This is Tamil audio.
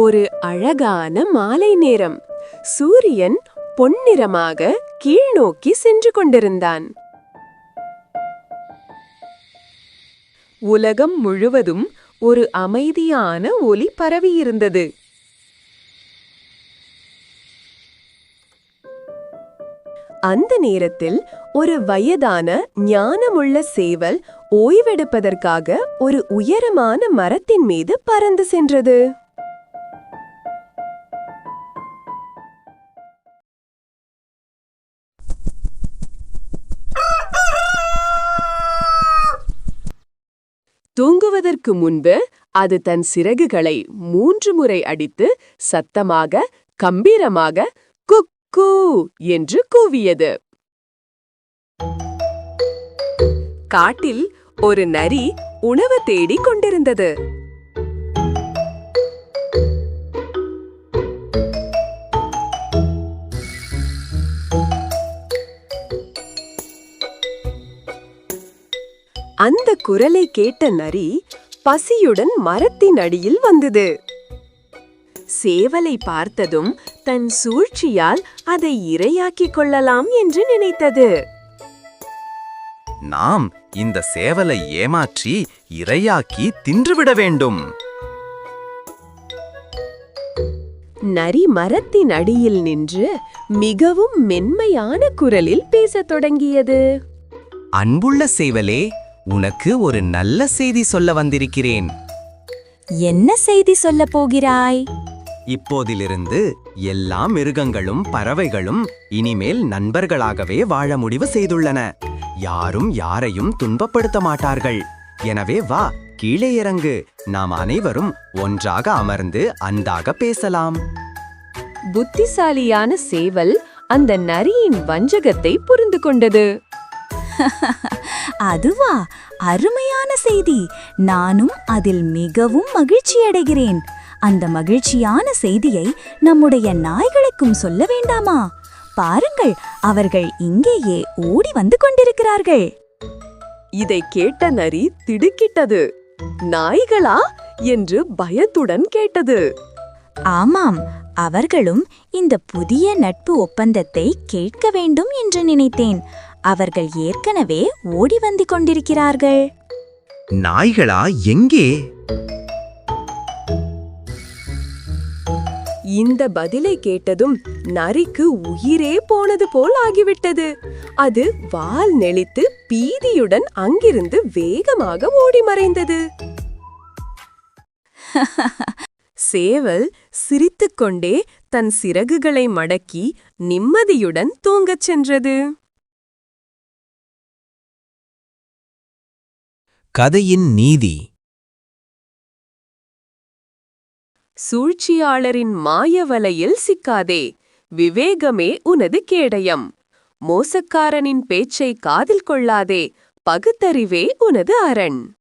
ஒரு அழகான மாலை நேரம். சூரியன் பொன்னிறமாக கீழ்நோக்கி சென்று கொண்டிருந்தான். உலகம் முழுவதும் ஒரு அமைதியான ஒலி பரவியிருந்தது அந்த நேரத்தில் ஒரு வயதான ஞானமுள்ள சேவல் ஓய்வெடுப்பதற்காக ஒரு உயரமான மரத்தின் மீது பறந்து சென்றது. தூங்குவதற்கு முன்பு அது தன் சிறகுகளை மூன்று முறை அடித்து சத்தமாக கம்பீரமாக குக்கூ என்று கூவியது. காட்டில் ஒரு நரி உணவு தேடிக் கொண்டிருந்தது. அந்த குரலை கேட்ட நரி பசியுடன் மரத்தின் அடியில் வந்தது. சேவலை பார்த்ததும் தன் சூழ்ச்சியால் அதை இரையாக்கிக் கொள்ளலாம் என்று நினைத்தது. நாம் இந்த சேவலை ஏமாற்றி இரையாக்கி தின்றுவிட வேண்டும். நரி மரத்தின் அடியில் நின்று மிகவும் மென்மையான குரலில் பேசத் தொடங்கியது. அன்புள்ள சேவலே உனக்கு ஒரு நல்ல செய்தி சொல்ல வந்திருக்கிறேன். என்ன செய்தி சொல்லப் போகிறாய்? இப்போதிலிருந்து எல்லா மிருகங்களும் பறவைகளும் இனிமேல் நண்பர்களாகவே வாழ முடிவு செய்துள்ளன. யாரும் யாரையும் துன்பப்படுத்த மாட்டார்கள். எனவே வா கீழே இறங்கு. நாம் அனைவரும் ஒன்றாக அமர்ந்து அன்பாக பேசலாம். புத்திசாலியான சேவல் அந்த நரியின் வஞ்சகத்தை புரிந்து கொண்டது. அதுவா அருமையான செய்தி. நானும் அதில் மிகவும் மகிழ்ச்சியடைகிறேன் அந்த மகிழ்ச்சியான செய்தியை நம்முடைய நாய்களுக்கும் சொல்ல வேண்டாமா? பாருங்கள் அவர்கள் இங்கேயே ஓடி வந்து கொண்டிருக்கிறார்கள். இதை கேட்ட நரி திடுக்கிட்டது. நாய்களா? என்று பயத்துடன் கேட்டது. ஆமாம் அவர்களும் இந்த புதிய நட்பு ஒப்பந்தத்தை கேட்க வேண்டும் என்று நினைத்தேன். அவர்கள் ஏற்கனவே ஓடி வந்து கொண்டிருக்கிறார்கள். நாய்களா எங்கே? இந்த பதிலை கேட்டதும் நரிக்கு உயிரே போனது போல் ஆகிவிட்டது. அது வால் நெளித்து பீதியுடன் அங்கிருந்து வேகமாக ஓடி மறைந்தது. சேவல் சிரித்துக்கொண்டே தன் சிறகுகளை மடக்கி நிம்மதியுடன் தூங்கச் சென்றது. கதையின் நீதி. சூழ்ச்சியாளரின் மாயவலையில் சிக்காதே விவேகமே உனது கேடயம். மோசக்காரனின் பேச்சை காதில் கொள்ளாதே பகுத்தறிவே உனது அரண்.